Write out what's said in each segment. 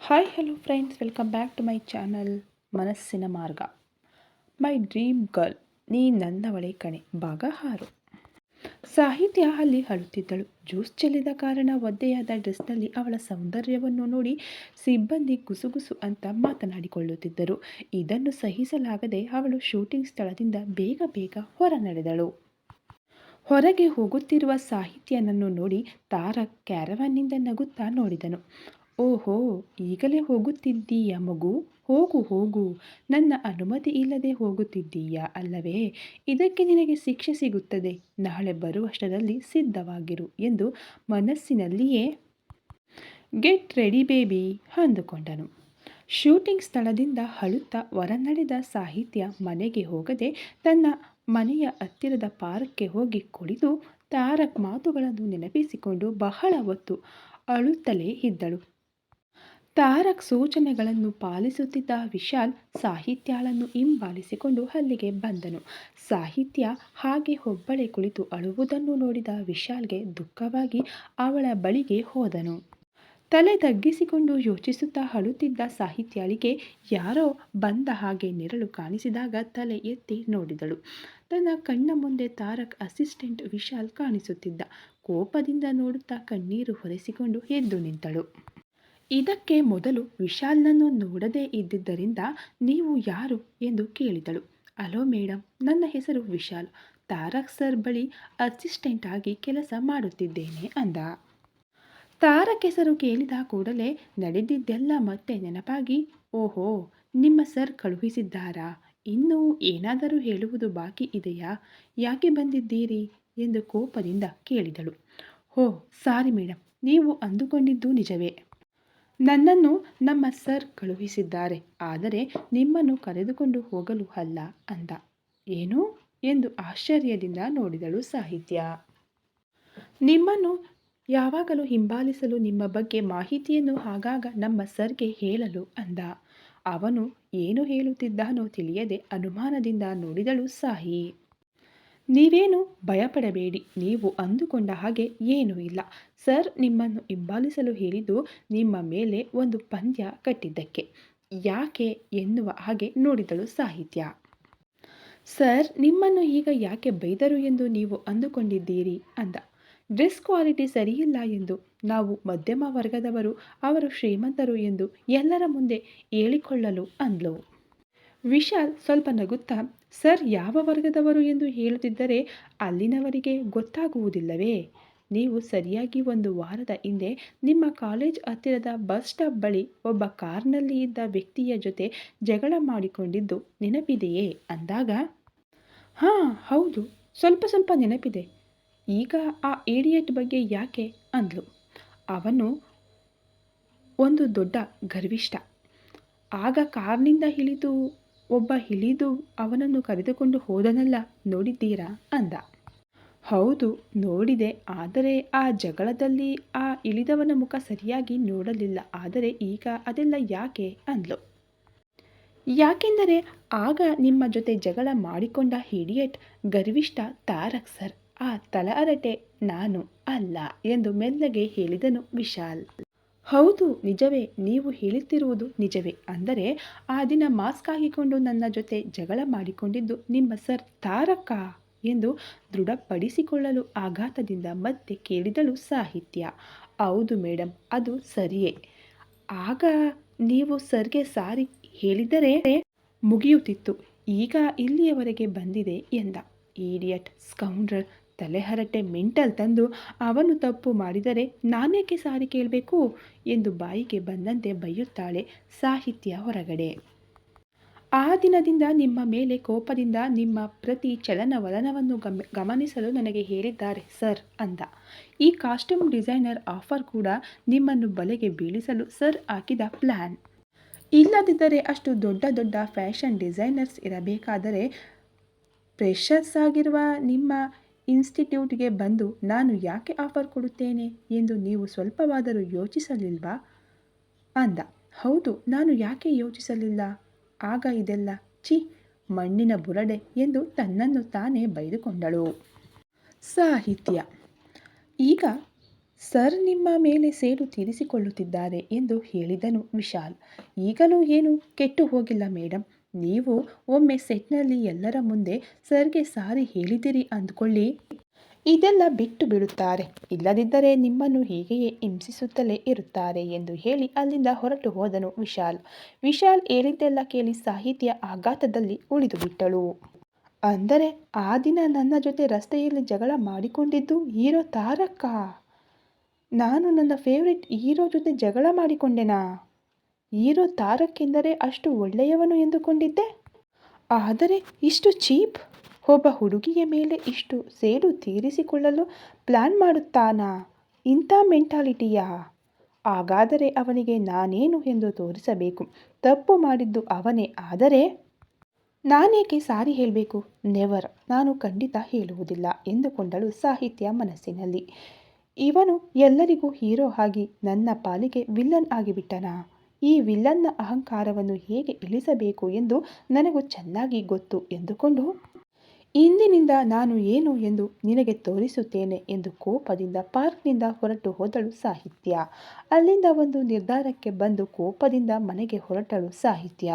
Hi hello friends welcome back to my channel ಮನಸ್ಸಿನ ಮಾರ್ಗ my dream girl ನೀ ನಂದವಳೆ ಕಣೆ ಭಾಗ ಆರು ಸಾಹಿತ್ಯ ಅಲ್ಲಿ ಅಳುತ್ತಿದ್ದಳು. ಜ್ಯೂಸ್ ಚೆಲ್ಲಿದ ಕಾರಣ ಒದ್ದೆಯಾದ ಡ್ರೆಸ್ನಲ್ಲಿ ಅವಳ ಸೌಂದರ್ಯವನ್ನು ನೋಡಿ ಸಿಬ್ಬಂದಿ ಗುಸುಗುಸು ಅಂತ ಮಾತನಾಡಿಕೊಳ್ಳುತ್ತಿದ್ದರು. ಇದನ್ನು ಸಹಿಸಲಾಗದೆ ಅವಳು ಶೂಟಿಂಗ್ ಸ್ಥಳದಿಂದ ಬೇಗ ಬೇಗ ಹೊರ ನಡೆದಳು. ಹೊರಗೆ ಹೋಗುತ್ತಿರುವ ಸಾಹಿತ್ಯನನ್ನು ನೋಡಿ ತಾರಕ್ ಕ್ಯಾರವನ್ನಿಂದ ನಗುತ್ತಾ ನೋಡಿದನು. ಓಹೋ, ಈಗಲೇ ಹೋಗುತ್ತಿದ್ದೀಯ ಮಗು? ಹೋಗು ಹೋಗು. ನನ್ನ ಅನುಮತಿ ಇಲ್ಲದೆ ಹೋಗುತ್ತಿದ್ದೀಯಾ ಅಲ್ಲವೇ? ಇದಕ್ಕೆ ನಿನಗೆ ಶಿಕ್ಷೆ ಸಿಗುತ್ತದೆ. ನಾಳೆ ಬರುವಷ್ಟರಲ್ಲಿ ಸಿದ್ಧವಾಗಿರು ಎಂದು ಮನಸ್ಸಿನಲ್ಲಿಯೇ ಗೆಟ್ ರೆಡಿ ಬೇಬಿ ಅಂದುಕೊಂಡನು. ಶೂಟಿಂಗ್ ಸ್ಥಳದಿಂದ ಹಳುತ್ತಾ ಹೊರನಡೆದ ಸಾಹಿತ್ಯ ಮನೆಗೆ ಹೋಗದೆ ತನ್ನ ಮನೆಯ ಹತ್ತಿರದ ಪಾರ್ಕ್ಗೆ ಹೋಗಿ ಕುಳಿತು ತಾರಕ್ ಮಾತುಗಳನ್ನು ನೆನಪಿಸಿಕೊಂಡು ಬಹಳ ಹೊತ್ತು ಅಳುತ್ತಲೇ ಇದ್ದಳು. ತಾರಕ್ ಸೂಚನೆಗಳನ್ನು ಪಾಲಿಸುತ್ತಿದ್ದ ವಿಶಾಲ್ ಸಾಹಿತ್ಯಾಳನ್ನು ಹಿಂಬಾಲಿಸಿಕೊಂಡು ಅಲ್ಲಿಗೆ ಬಂದನು. ಸಾಹಿತ್ಯ ಹಾಗೆ ಒಬ್ಬಳೆ ಕುಳಿತು ಅಳುವುದನ್ನು ನೋಡಿದ ವಿಶಾಲ್ಗೆ ದುಃಖವಾಗಿ ಅವಳ ಬಳಿಗೆ ಹೋದನು. ತಲೆ ತಗ್ಗಿಸಿಕೊಂಡು ಯೋಚಿಸುತ್ತಾ ಅಳುತ್ತಿದ್ದ ಸಾಹಿತ್ಯಾಳಿಗೆ ಯಾರೋ ಬಂದ ಹಾಗೆ ನೆರಳು ಕಾಣಿಸಿದಾಗ ತಲೆ ಎತ್ತಿ ನೋಡಿದಳು. ತನ್ನ ಕಣ್ಣ ಮುಂದೆ ತಾರಕ್ ಅಸಿಸ್ಟೆಂಟ್ ವಿಶಾಲ್ ಕಾಣಿಸುತ್ತಿದ್ದ. ಕೋಪದಿಂದ ನೋಡುತ್ತಾ ಕಣ್ಣೀರು ಹೊರೆಸಿಕೊಂಡು ಎದ್ದು ನಿಂತಳು. ಇದಕ್ಕೆ ಮೊದಲು ವಿಶಾಲ್ನನ್ನು ನೋಡದೇ ಇದ್ದಿದ್ದರಿಂದ ನೀವು ಯಾರು ಎಂದು ಕೇಳಿದಳು. ಅಲೋ ಮೇಡಮ್ ನನ್ನ ಹೆಸರು ವಿಶಾಲ್. ತಾರಕ್ ಸರ್ ಬಳಿ ಅಸಿಸ್ಟೆಂಟ್ ಆಗಿ ಕೆಲಸ ಮಾಡುತ್ತಿದ್ದೇನೆ ಅಂದ. ತಾರಕ್ ಹೆಸರು ಕೇಳಿದ ಕೂಡಲೇ ನಡೆದಿದ್ದೆಲ್ಲ ಮತ್ತೆ ನೆನಪಾಗಿ, ಓಹೋ, ನಿಮ್ಮ ಸರ್ ಕಳುಹಿಸಿದ್ದಾರಾ? ಇನ್ನೂ ಏನಾದರೂ ಹೇಳುವುದು ಬಾಕಿ ಇದೆಯಾ? ಯಾಕೆ ಬಂದಿದ್ದೀರಿ? ಎಂದು ಕೋಪದಿಂದ ಕೇಳಿದಳು. ಹೋ, ಸಾರಿ ಮೇಡಮ್ ನೀವು ಅಂದುಕೊಂಡಿದ್ದು ನಿಜವೇ. ನನ್ನನ್ನು ನಮ್ಮ ಸರ್ ಕಳುಹಿಸಿದ್ದಾರೆ, ಆದರೆ ನಿಮ್ಮನ್ನು ಕರೆದುಕೊಂಡು ಹೋಗಲು ಅಲ್ಲ ಅಂದ. ಏನು? ಎಂದು ಆಶ್ಚರ್ಯದಿಂದ ನೋಡಿದಳು ಸಾಹಿತ್ಯ. ನಿಮ್ಮನ್ನು ಯಾವಾಗಲೂ ಹಿಂಬಾಲಿಸಲು ನಿಮ್ಮ ಬಗ್ಗೆ ಮಾಹಿತಿಯನ್ನು ಆಗಾಗ ನಮ್ಮ ಸರ್ಗೆ ಹೇಳಲು ಅಂದ. ಅವನು ಏನು ಹೇಳುತ್ತಿದ್ದಾನೋ ತಿಳಿಯದೆ ಅನುಮಾನದಿಂದ ನೋಡಿದಳು ಸಾಹಿ. ನೀವೇನು ಭಯಪಡಬೇಡಿ. ನೀವು ಅಂದುಕೊಂಡ ಹಾಗೆ ಏನೂ ಇಲ್ಲ. ಸರ್, ನಿಮ್ಮನ್ನು ಹಿಂಬಾಲಿಸಲು ಹೇಳಿದ್ದು ನಿಮ್ಮ ಮೇಲೆ ಒಂದು ಪಂದ್ಯ ಕಟ್ಟಿದ್ದಕ್ಕೆ. ಯಾಕೆ ಎನ್ನುವ ಹಾಗೆ ನೋಡಿದಳು ಸಾಹಿತ್ಯ. ಸರ್, ನಿಮ್ಮನ್ನು ಈಗ ಯಾಕೆ ಬೈದರು ಎಂದು ನೀವು ಅಂದುಕೊಂಡಿದ್ದೀರಿ ಅಂದ. ಡ್ರೆಸ್ ಕ್ವಾಲಿಟಿ ಸರಿಯಿಲ್ಲ ಎಂದು. ನಾವು ಮಧ್ಯಮ ವರ್ಗದವರು, ಅವರು ಶ್ರೀಮಂತರು ಎಂದು ಎಲ್ಲರ ಮುಂದೆ ಹೇಳಿಕೊಳ್ಳಲು ಅಂದ್ಲು. ವಿಶಾಲ್ ಸ್ವಲ್ಪ ನಗುತ್ತಾ, ಸರ್, ಯಾವ ವರ್ಗದವರು ಎಂದು ಹೇಳುತ್ತಿದ್ದರೆ ಅಲ್ಲಿನವರಿಗೆ ಗೊತ್ತಾಗುವುದಿಲ್ಲವೇ? ನೀವು ಸರಿಯಾಗಿ ಒಂದು ವಾರದ ಹಿಂದೆ ನಿಮ್ಮ ಕಾಲೇಜ್ ಹತ್ತಿರದ ಬಸ್ ಸ್ಟಾಪ್ ಬಳಿ ಒಬ್ಬ ಕಾರ್ನಲ್ಲಿ ಇದ್ದ ವ್ಯಕ್ತಿಯ ಜೊತೆ ಜಗಳ ಮಾಡಿಕೊಂಡಿದ್ದು ನೆನಪಿದೆಯೇ? ಅಂದಾಗ, ಹಾಂ, ಹೌದು, ಸ್ವಲ್ಪ ಸ್ವಲ್ಪ ನೆನಪಿದೆ. ಈಗ ಆ ಏಡಿಯಟ್ ಬಗ್ಗೆ ಯಾಕೆ? ಅಂದ್ಲು. ಅವನು ಒಂದು ದೊಡ್ಡ ಗರ್ವಿಷ್ಠ. ಆಗ ಕಾರ್ನಿಂದ ಇಳಿದು ಒಬ್ಬ ಇಳಿದು ಅವನನ್ನು ಕರೆದುಕೊಂಡು ಹೋದನಲ್ಲ, ನೋಡಿದ್ದೀರಾ? ಅಂದ. ಹೌದು, ನೋಡಿದೆ. ಆದರೆ ಆ ಜಗಳದಲ್ಲಿ ಆ ಇಳಿದವನ ಮುಖ ಸರಿಯಾಗಿ ನೋಡಲಿಲ್ಲ. ಆದರೆ ಈಗ ಅದೆಲ್ಲ ಯಾಕೆ? ಅಂದ್ಲು. ಯಾಕೆಂದರೆ ಆಗ ನಿಮ್ಮ ಜೊತೆ ಜಗಳ ಮಾಡಿಕೊಂಡ ಹಿಡಿಯಟ್ ಗರ್ವಿಷ್ಠ ತಾರಕ್ ಸರ್. ಆ ತಲ ಅರಟೆ ನಾನು ಅಲ್ಲ ಎಂದು ಮೆಲ್ಲಗೆ ಹೇಳಿದನು ವಿಶಾಲ್. ಹೌದು, ನಿಜವೇ. ನೀವು ಹೇಳುತ್ತಿರುವುದು ನಿಜವೇ. ಅಂದರೆ, ಆ ದಿನ ಮಾಸ್ಕ್ ಹಾಕಿಕೊಂಡು ನನ್ನ ಜೊತೆ ಜಗಳ ಮಾಡಿಕೊಂಡಿದ್ದು ನಿಮ್ಮ ಸರ್ ತಾರಕ ಎಂದು ದೃಢಪಡಿಸಿಕೊಳ್ಳಲು ಆಘಾತದಿಂದ ಮತ್ತೆ ಕೇಳಿದಳು ಸಾಹಿತ್ಯ. ಹೌದು ಮೇಡಮ್ ಅದು ಸರಿಯೇ. ಆಗ ನೀವು ಸರ್ಗೆ ಸಾರಿ ಹೇಳಿದರೆ ಮುಗಿಯುತ್ತಿತ್ತು. ಈಗ ಇಲ್ಲಿಯವರೆಗೆ ಬಂದಿದೆ ಎಂದ. ಈಡಿಯಟ್ ಸ್ಕೌಂಡ್ರಲ್ ತಲೆಹರಟೆ ಮೆಂಟಲ್ ತಂದು ಅವನು ತಪ್ಪು ಮಾಡಿದರೆ ನಾನೇಕೆ ಸಾರಿ ಕೇಳಬೇಕು ಎಂದು ಬಾಯಿಗೆ ಬಂದಂತೆ ಬೈಯುತ್ತಾಳೆ ಸಾಹಿತ್ಯ ಹೊರಗಡೆ. ಆ ದಿನದಿಂದ ನಿಮ್ಮ ಮೇಲೆ ಕೋಪದಿಂದ ನಿಮ್ಮ ಪ್ರತಿ ಚಲನವಲನವನ್ನು ಗಮ, ಗಮನಿಸಲು ನನಗೆ ಹೇಳಿದ್ದಾರೆ, ಸರ್, ಅಂದ. ಈ ಕಾಸ್ಟ್ಯೂಮ್ ಡಿಸೈನರ್ ಆಫರ್ ಕೂಡ ನಿಮ್ಮನ್ನು ಬಲೆಗೆ ಬೀಳಿಸಲು ಸರ್ ಹಾಕಿದ ಪ್ಲ್ಯಾನ್ ಇಲ್ಲದಿದ್ದರೆ ಅಷ್ಟು ದೊಡ್ಡ ದೊಡ್ಡ ಫ್ಯಾಷನ್ ಡಿಸೈನರ್ಸ್ ಇರಬೇಕಾದರೆ ಪ್ರೆಷರ್ಸ್ ಆಗಿರುವ ನಿಮ್ಮ ಇನ್ಸ್ಟಿಟ್ಯೂಟ್ಗೆ ಬಂದು ನಾನು ಯಾಕೆ ಆಫರ್ ಕೊಡುತ್ತೇನೆ ಎಂದು ನೀವು ಸ್ವಲ್ಪವಾದರೂ ಯೋಚಿಸಲಿಲ್ವಾ? ಅಂದ. ಹೌದು, ನಾನು ಯಾಕೆ ಯೋಚಿಸಲಿಲ್ಲ? ಆಗ ಇದೆಲ್ಲ, ಛಿ, ಮಣ್ಣಿನ ಬುರಡೆ ಎಂದು ತನ್ನನ್ನು ತಾನೇ ಬೈದುಕೊಂಡಳು. ಸಾಹಿತ್ಯ. ಈಗ ಸರ್ ನಿಮ್ಮ ಮೇಲೆ ಸೇಡು ತೀರಿಸಿಕೊಳ್ಳುತ್ತಿದ್ದಾರೆ ಎಂದು ಹೇಳಿದನು ವಿಶಾಲ್. ಈಗಲೂ ಏನು? ಕೆಟ್ಟು ಹೋಗಿಲ್ಲ ಮೇಡಮ್ ನೀವು ಒಮ್ಮೆ ಸೆಟ್ನಲ್ಲಿ ಎಲ್ಲರ ಮುಂದೆ ಸರ್ಗೆ ಸಾರಿ ಹೇಳಿದಿರಿ ಅಂದ್ಕೊಳ್ಳಿ. ಇದೆಲ್ಲ ಬಿಟ್ಟು ಬಿಡುತ್ತಾರೆ. ಇಲ್ಲದಿದ್ದರೆ ನಿಮ್ಮನ್ನು ಹೀಗೆಯೇ ಹಿಂಸಿಸುತ್ತಲೇ ಇರುತ್ತಾರೆ ಎಂದು ಹೇಳಿ ಅಲ್ಲಿಂದ ಹೊರಟು ಹೋದನು ವಿಶಾಲ್. ವಿಶಾಲ್ ಹೇಳಿದ್ದೆಲ್ಲ ಕೇಳಿ ಸಾಹಿತ್ಯ ಆಘಾತದಲ್ಲಿ ಉಳಿದು ಬಿಟ್ಟಳು ಅಂದರೆ ಆ ದಿನ ನನ್ನ ಜೊತೆ ರಸ್ತೆಯಲ್ಲಿ ಜಗಳ ಮಾಡಿಕೊಂಡಿದ್ದು ಹೀರೋ ತಾರಕ್ಕ ನಾನು ನನ್ನ ಫೇವ್ರೆಟ್ ಹೀರೋ ಜೊತೆ ಜಗಳ ಮಾಡಿಕೊಂಡೆನಾ? ಹೀರೋ ತಾರಕ್ಕೆಂದರೆ ಅಷ್ಟು ಒಳ್ಳೆಯವನು ಎಂದುಕೊಂಡಿದ್ದೆ? ಆದರೆ ಇಷ್ಟು ಚೀಪ್? ಒಬ್ಬ ಹುಡುಗಿಯ ಮೇಲೆ ಇಷ್ಟು ಸೇಡು ತೀರಿಸಿಕೊಳ್ಳಲು ಪ್ಲ್ಯಾನ್ ಮಾಡುತ್ತಾನಾ? ಇಂಥ ಮೆಂಟಾಲಿಟಿಯಾ? ಹಾಗಾದರೆ ಅವನಿಗೆ ನಾನೇನು ಎಂದು ತೋರಿಸಬೇಕು? ತಪ್ಪು ಮಾಡಿದ್ದು ಅವನೇ, ಆದರೆ ನಾನೇಕೆ ಸಾರಿ ಹೇಳಬೇಕು? ನೆವರ್, ನಾನು ಖಂಡಿತ ಹೇಳುವುದಿಲ್ಲ ಎಂದುಕೊಂಡಳು ಸಾಹಿತ್ಯ ಮನಸ್ಸಿನಲ್ಲಿ. ಇವನು ಎಲ್ಲರಿಗೂ ಹೀರೋ ಆಗಿ ನನ್ನ ಪಾಲಿಗೆ ವಿಲ್ಲನ್ ಆಗಿಬಿಟ್ಟನಾ? ಈ ವಿಲ್ಲನ್ನ ಅಹಂಕಾರವನ್ನು ಹೇಗೆ ಇಳಿಸಬೇಕು ಎಂದು ನನಗೂ ಚೆನ್ನಾಗಿ ಗೊತ್ತು ಎಂದುಕೊಂಡು, ಇಂದಿನಿಂದ ನಾನು ಏನು ಎಂದು ನಿನಗೆ ತೋರಿಸುತ್ತೇನೆ ಎಂದು ಕೋಪದಿಂದ ಪಾರ್ಕ್ನಿಂದ ಹೊರಟು ಹೋದಳು ಸಾಹಿತ್ಯ. ಅಲ್ಲಿಂದ ಒಂದು ನಿರ್ಧಾರಕ್ಕೆ ಬಂದು ಕೋಪದಿಂದ ಮನೆಗೆ ಹೊರಟಳು ಸಾಹಿತ್ಯ.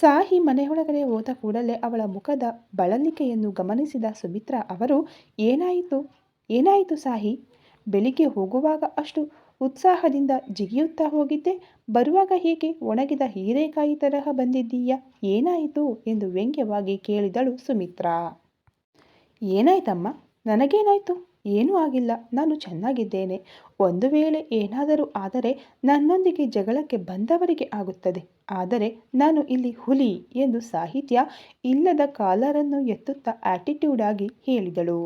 ಸಾಹಿ ಮನೆಯೊಳಗಡೆ ಹೋದ ಕೂಡಲೇ ಅವಳ ಮುಖದ ಬಳಲಿಕೆಯನ್ನು ಗಮನಿಸಿದ ಸುಮಿತ್ರಾ ಅವರು, ಏನಾಯಿತು? ಏನಾಯಿತು ಸಾಹಿ? ಬೆಳಿಗ್ಗೆ ಹೋಗುವಾಗ ಅಷ್ಟು ಉತ್ಸಾಹದಿಂದ ಜಿಗಿಯುತ್ತಾ ಹೋಗಿದ್ದೆ. ಬರುವಾಗ ಹೀಗೆ ಒಣಗಿದ ಹೀರೆಕಾಯಿ ತರಹ ಬಂದಿದ್ದೀಯಾ? ಏನಾಯಿತು? ಎಂದು ವ್ಯಂಗ್ಯವಾಗಿ ಕೇಳಿದಳು ಸುಮಿತ್ರಾ. ಏನಾಯ್ತಮ್ಮ? ನನಗೇನಾಯಿತು? ಏನೂ ಆಗಿಲ್ಲ. ನಾನು ಚೆನ್ನಾಗಿದ್ದೇನೆ. ಒಂದು ವೇಳೆ ಏನಾದರೂ ಆದರೆ ನನ್ನೊಂದಿಗೆ ಜಗಳಕ್ಕೆ ಬಂದವರಿಗೆ ಆಗುತ್ತದೆ. ಆದರೆ ನಾನು ಇಲ್ಲಿ ಹುಲಿ ಎಂದು ಸಾಹಿತ್ಯ ಇಲ್ಲದ ಕಾಲರನ್ನು ಎತ್ತುತ್ತಾ ಆಟಿಟ್ಯೂಡ್ ಆಗಿ ಹೇಳಿದಳು.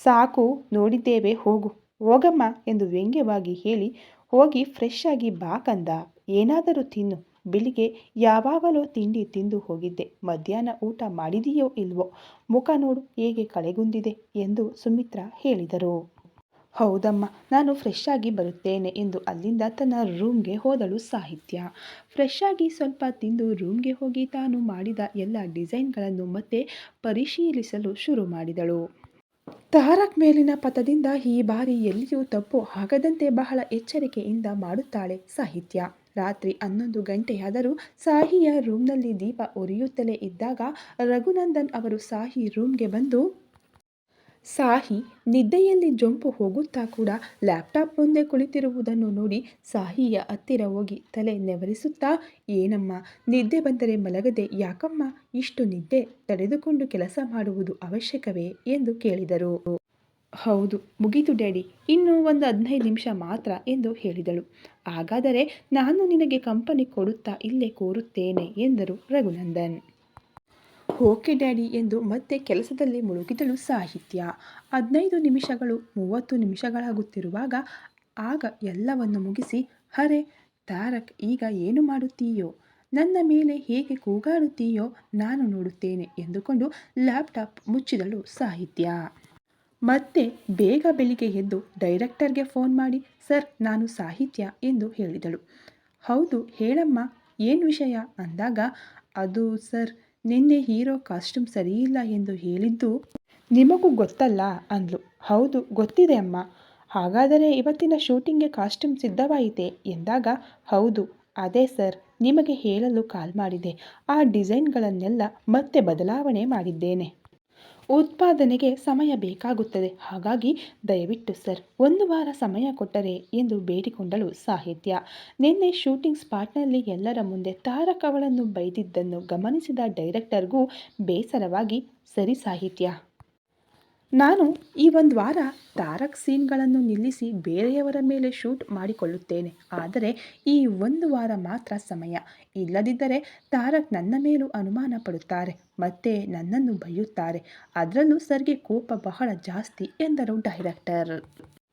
ಸಾಕು, ನೋಡಿದ್ದೇವೆ, ಹೋಗು. ಹೋಗಮ್ಮ ಎಂದು ವ್ಯಂಗ್ಯವಾಗಿ ಹೇಳಿ, ಹೋಗಿ ಫ್ರೆಶ್ ಆಗಿ ಬಾ ಕಂದ. ಏನಾದರೂ ತಿನ್ನು. ಬೆಳಿಗ್ಗೆ ಯಾವಾಗಲೋ ತಿಂಡಿ ತಿಂದು ಹೋಗಿದ್ದೆ. ಮಧ್ಯಾಹ್ನ ಊಟ ಮಾಡಿದೆಯೋ ಇಲ್ವೋ? ಮುಖ ನೋಡು, ಹೇಗೆ ಕಳೆಗುಂದಿದೆ ಎಂದು ಸುಮಿತ್ರ ಹೇಳಿದರು. ಹೌದಮ್ಮ, ನಾನು ಫ್ರೆಶ್ ಆಗಿ ಬರುತ್ತೇನೆ ಎಂದು ಅಲ್ಲಿಂದ ತನ್ನ ರೂಮ್ಗೆ ಹೋದಳು ಸಾಹಿತ್ಯ. ಫ್ರೆಶ್ ಆಗಿ ಸ್ವಲ್ಪ ತಿಂದು ರೂಮ್ಗೆ ಹೋಗಿ ತಾನು ಮಾಡಿದ ಎಲ್ಲ ಡಿಸೈನ್ಗಳನ್ನು ಮತ್ತೆ ಪರಿಶೀಲಿಸಲು ಶುರು ಮಾಡಿದಳು. ತಾರಕ್ ಮೇಲಿನ ಪಥದಿಂದ ಈ ಬಾರಿ ಎಲ್ಲಿಯೂ ತಪ್ಪು ಆಗದಂತೆ ಬಹಳ ಎಚ್ಚರಿಕೆಯಿಂದ ಮಾಡುತ್ತಾಳೆ ಸಾಹಿತ್ಯ. ರಾತ್ರಿ ಹನ್ನೊಂದು ಗಂಟೆಯಾದರೂ ಸಾಹಿಯ ರೂಮ್ನಲ್ಲಿ ದೀಪ ಉರಿಯುತ್ತಲೇ ಇದ್ದಾಗ ರಘುನಂದನ್ ಅವರು ಸಾಹಿ ರೂಮ್ಗೆ ಬಂದು ಸಾಹಿ ನಿದ್ದೆಯಲ್ಲಿ ಜೊಂಪು ಹೋಗುತ್ತಾ ಕೂಡ ಲ್ಯಾಪ್ಟಾಪ್ ಮುಂದೆ ಕುಳಿತಿರುವುದನ್ನು ನೋಡಿ ಸಾಹಿಯ ಹತ್ತಿರ ಹೋಗಿ ತಲೆ ನೆವರಿಸುತ್ತಾ, ಏನಮ್ಮ, ನಿದ್ದೆ ಬಂದರೆ ಮಲಗದೆ ಯಾಕಮ್ಮ? ಇಷ್ಟು ನಿದ್ದೆ ತಡೆದುಕೊಂಡು ಕೆಲಸ ಮಾಡುವುದು ಅವಶ್ಯಕವೇ? ಎಂದು ಕೇಳಿದರು. ಹೌದು, ಮುಗೀತು ಡ್ಯಾಡಿ, ಇನ್ನು ಒಂದು ಹದಿನೈದು ನಿಮಿಷ ಮಾತ್ರ, ಎಂದು ಹೇಳಿದಳು. ಹಾಗಾದರೆ ನಾನು ನಿನಗೆ ಕಂಪನಿ ಕೊಡುತ್ತಾ ಇಲ್ಲೇ ಕೋರುತ್ತೇನೆ, ಎಂದರು ರಘುನಂದನ್. ಓಕೆ ಡ್ಯಾಡಿ ಎಂದು ಮತ್ತೆ ಕೆಲಸದಲ್ಲಿ ಮುಳುಗಿದಳು ಸಾಹಿತ್ಯ. ಹದಿನೈದು ನಿಮಿಷಗಳು, ಮೂವತ್ತು ನಿಮಿಷಗಳಾಗುತ್ತಿರುವಾಗ ಆಗ ಎಲ್ಲವನ್ನು ಮುಗಿಸಿ, ಅರೆ, ತಾರಕ್, ಈಗ ಏನು ಮಾಡುತ್ತೀಯೋ? ನನ್ನ ಮೇಲೆ ಹೇಗೆ ಕೂಗಾಡುತ್ತೀಯೋ ನಾನು ನೋಡುತ್ತೇನೆ ಎಂದುಕೊಂಡು ಲ್ಯಾಪ್ಟಾಪ್ ಮುಚ್ಚಿದಳು ಸಾಹಿತ್ಯ. ಮತ್ತೆ ಬೇಗ ಬೆಳಿಗ್ಗೆ ಎದ್ದು ಡೈರೆಕ್ಟರ್ಗೆ ಫೋನ್ ಮಾಡಿ, ಸರ್, ನಾನು ಸಾಹಿತ್ಯ ಎಂದು ಹೇಳಿದಳು. ಹೌದು, ಹೇಳಮ್ಮ, ಏನು ವಿಷಯ? ಅಂದಾಗ, ಅದು, ಸರ್ ನಿನ್ನೆ ಹೀರೋ ಕಾಸ್ಟ್ಯೂಮ್ ಸರಿಯಿಲ್ಲ ಎಂದು ಹೇಳಿದ್ದು ನಿಮಗೂ ಗೊತ್ತಲ್ಲ ಅಂದ್ಲು. ಹೌದು, ಗೊತ್ತಿದೆ ಅಮ್ಮ. ಹಾಗಾದರೆ ಇವತ್ತಿನ ಶೂಟಿಂಗ್ಗೆ ಕಾಸ್ಟ್ಯೂಮ್ ಸಿದ್ಧವಾಯಿತೆ ಎಂದಾಗ, ಹೌದು, ಅದೇ ಸರ್, ನಿಮಗೆ ಹೇಳಲು ಕಾಲ್ ಮಾಡಿದೆ. ಆ ಡಿಸೈನ್ಗಳನ್ನೆಲ್ಲ ಮತ್ತೆ ಬದಲಾವಣೆ ಮಾಡಿದ್ದೇನೆ. ಉತ್ಪಾದನೆಗೆ ಸಮಯ ಬೇಕಾಗುತ್ತದೆ. ಹಾಗಾಗಿ ದಯವಿಟ್ಟು ಸರ್, ಒಂದು ವಾರ ಸಮಯ ಕೊಟ್ಟರೆ ಎಂದು ಬೇಡಿಕೊಂಡಳು ಸಾಹಿತ್ಯ. ನಿನ್ನೆ ಶೂಟಿಂಗ್ ಸ್ಪಾಟ್ನಲ್ಲಿ ಎಲ್ಲರ ಮುಂದೆ ತಾರಕವಳನ್ನು ಬೈದಿದ್ದನ್ನು ಗಮನಿಸಿದ ಡೈರೆಕ್ಟರ್ಗೂ ಬೇಸರವಾಗಿ, ಸರಿ ಸಾಹಿತ್ಯ. ನಾನು ಈ ಒಂದು ವಾರ ತಾರಕ್ ಸೀನ್ಗಳನ್ನು ನಿಲ್ಲಿಸಿ ಬೇರೆಯವರ ಮೇಲೆ ಶೂಟ್ ಮಾಡಿಕೊಳ್ಳುತ್ತೇನೆ. ಆದರೆ ಈ ಒಂದು ವಾರ ಮಾತ್ರ ಸಮಯ. ಇಲ್ಲದಿದ್ದರೆ ತಾರಕ್ ನನ್ನ ಮೇಲೂ ಅನುಮಾನ ಪಡುತ್ತಾರೆ. ಮತ್ತೆ ನನ್ನನ್ನು ಬೈಯುತ್ತಾರೆ. ಅದರಲ್ಲೂ ಸರ್ಗೆ ಕೋಪ ಬಹಳ ಜಾಸ್ತಿ ಎಂದರು ಡೈರೆಕ್ಟರ್.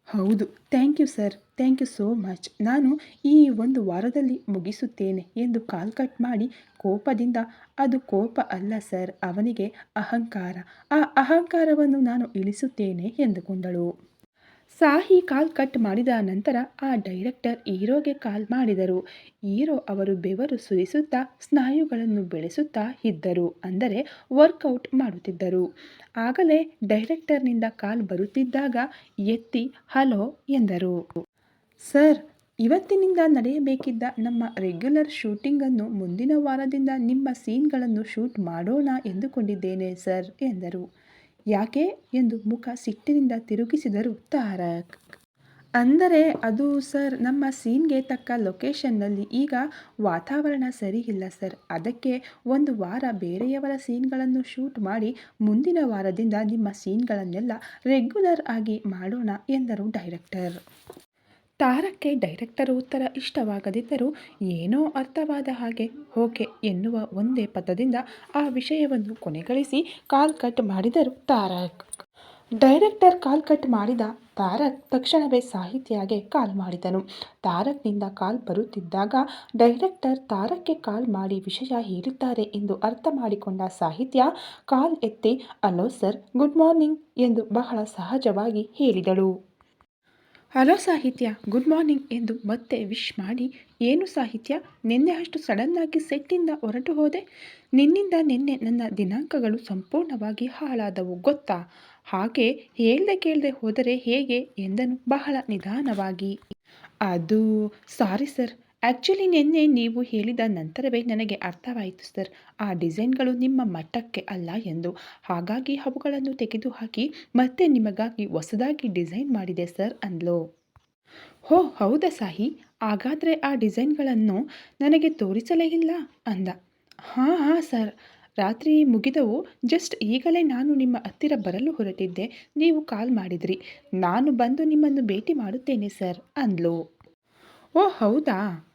ಹೌದು. Thank you sir. Thank you so much ನಾನು ಈ ಒಂದು ವಾರದಲ್ಲಿ ಮುಗಿಸುತ್ತೇನೆ ಎಂದು ಕಾಲ್ ಕಟ್ ಮಾಡಿ ಕೋಪದಿಂದ, ಅದು ಕೋಪ ಅಲ್ಲ ಸರ್ ಅವನಿಗೆ ಅಹಂಕಾರ. ಆ ಅಹಂಕಾರವನ್ನು ನಾನು ಇಳಿಸುತ್ತೇನೆ ಎಂದುಕೊಂಡಳು. ಸಾಹಿ ಕಾಲ್ ಕಟ್ ಮಾಡಿದ ನಂತರ ಆ ಡೈರೆಕ್ಟರ್ ಹೀರೋಗೆ ಕಾಲ್ ಮಾಡಿದರು. ಹೀರೋ ಅವರು ಬೆವರು ಸುರಿಸುತ್ತಾ, ಸ್ನಾಯುಗಳನ್ನು ಬೆಳೆಸುತ್ತಾ ಇದ್ದರು ಅಂದರೆ ವರ್ಕೌಟ್ ಮಾಡುತ್ತಿದ್ದರು. ಆಗಲೇ ಡೈರೆಕ್ಟರ್ನಿಂದ ಕಾಲ್ ಬರುತ್ತಿದ್ದಾಗ ಎತ್ತಿ ಹಲೋ ಎಂದರು. ಸರ್, ಇವತ್ತಿನಿಂದ ನಡೆಯಬೇಕಿದ್ದ ನಮ್ಮ ರೆಗ್ಯುಲರ್ ಶೂಟಿಂಗನ್ನು ಮುಂದಿನ ವಾರದಿಂದ ನಿಮ್ಮ ಸೀನ್ಗಳನ್ನು ಶೂಟ್ ಮಾಡೋಣ ಎಂದುಕೊಂಡಿದ್ದೇನೆ ಸರ್, ಎಂದರು. ಯಾಕೆ? ಎಂದು ಮುಖ ಸಿಟ್ಟಿನಿಂದ ತಿರುಗಿಸಿದರು ತಾರಕ್. ಅಂದರೆ ಅದು ಸರ್, ನಮ್ಮ ಸೀನ್ಗೆ ತಕ್ಕ ಲೊಕೇಶನ್ನಲ್ಲಿ ಈಗ ವಾತಾವರಣ ಸರಿಯಿಲ್ಲ ಸರ್. ಅದಕ್ಕೆ ಒಂದು ವಾರ ಬೇರೆಯವರ ಸೀನ್ಗಳನ್ನು ಶೂಟ್ ಮಾಡಿ ಮುಂದಿನ ವಾರದಿಂದ ನಿಮ್ಮ ಸೀನ್ಗಳನ್ನೆಲ್ಲ ರೆಗ್ಯುಲರ್ ಆಗಿ ಮಾಡೋಣ ಎಂದರು ಡೈರೆಕ್ಟರ್. ತಾರಕ್ಕೆ ಡೈರೆಕ್ಟರ್ ಉತ್ತರ ಇಷ್ಟವಾಗದಿದ್ದರೂ ಏನೋ ಅರ್ಥವಾದ ಹಾಗೆ ಓಕೆ ಎನ್ನುವ ಒಂದೇ ಪದದಿಂದ ಆ ವಿಷಯವನ್ನು ಕೊನೆಗಳಿಸಿ ಕಾಲ್ ಕಟ್ ಮಾಡಿದರು ತಾರಕ್. ಡೈರೆಕ್ಟರ್ ಕಾಲ್ ಕಟ್ ಮಾಡಿದ ತಾರಕ್ ತಕ್ಷಣವೇ ಸಾಹಿತ್ಯಗೆ ಕಾಲ್ ಮಾಡಿದನು. ತಾರಕ್ನಿಂದ ಕಾಲ್ ಬರುತ್ತಿದ್ದಾಗ ಡೈರೆಕ್ಟರ್ ತಾರಕ್ಗೆ ಕಾಲ್ ಮಾಡಿ ವಿಷಯ ಹೇಳಿದ್ದಾರೆ ಎಂದು ಅರ್ಥ ಮಾಡಿಕೊಂಡ ಸಾಹಿತ್ಯ ಕಾಲ್ ಎತ್ತಿ, ಅಲೋ ಸರ್, ಗುಡ್ ಮಾರ್ನಿಂಗ್ ಎಂದು ಬಹಳ ಸಹಜವಾಗಿ ಹೇಳಿದಳು. ಹಲೋ ಸಾಹಿತ್ಯ, ಗುಡ್ ಮಾರ್ನಿಂಗ್ ಎಂದು ಮತ್ತೆ ವಿಶ್ ಮಾಡಿ, ಏನು ಸಾಹಿತ್ಯ? ನಿನ್ನೆ ಅಷ್ಟು ಸಡನ್ನಾಗಿ ಸೆಟ್ಟಿಂದ ಹೊರಟು ಹೋದೆ. ನಿನ್ನಿಂದ ನಿನ್ನೆ ನನ್ನ ದಿನಾಂಕಗಳು ಸಂಪೂರ್ಣವಾಗಿ ಹಾಳಾದವು, ಗೊತ್ತಾ? ಹಾಗೆ ಹೇಳ್ದೆ ಕೇಳದೆ ಹೋದರೆ ಹೇಗೆ ಎಂದನು ಬಹಳ ನಿಧಾನವಾಗಿ. ಅದು, ಸಾರಿ ಸರ್ ಆ್ಯಕ್ಚುಲಿ ನಿನ್ನೆ ನೀವು ಹೇಳಿದ ನಂತರವೇ ನನಗೆ ಅರ್ಥವಾಯಿತು, ಸರ್. ಆ ಡಿಸೈನ್ಗಳು ನಿಮ್ಮ ಮಟ್ಟಕ್ಕೆ ಅಲ್ಲ ಎಂದು. ಹಾಗಾಗಿ ಅವುಗಳನ್ನು ತೆಗೆದುಹಾಕಿ ಮತ್ತೆ ನಿಮಗಾಗಿ ಹೊಸದಾಗಿ ಡಿಸೈನ್ ಮಾಡಿದೆ, ಸರ್, ಅಂದ್ಲು. ಹೋ, ಹೌದಾ, ಸಾಹಿ? ಹಾಗಾದರೆ ಆ ಡಿಸೈನ್ಗಳನ್ನು ನನಗೆ ತೋರಿಸಲೇ ಇಲ್ಲ, ಅಂದ. ಹಾಂ ಹಾಂ, ಸರ್. ರಾತ್ರಿ ಮುಗಿದವು. ಜಸ್ಟ್ ಈಗಲೇ ನಾನು ನಿಮ್ಮ ಹತ್ತಿರ ಬರಲು ಹೊರಟಿದ್ದೆ. ನೀವು ಕಾಲ್ ಮಾಡಿದ್ರಿ. ನಾನು ಬಂದು ನಿಮ್ಮನ್ನು ಭೇಟಿ ಮಾಡುತ್ತೇನೆ, ಸರ್, ಅಂದ್ಲು. ಓ, ಹೌದಾ?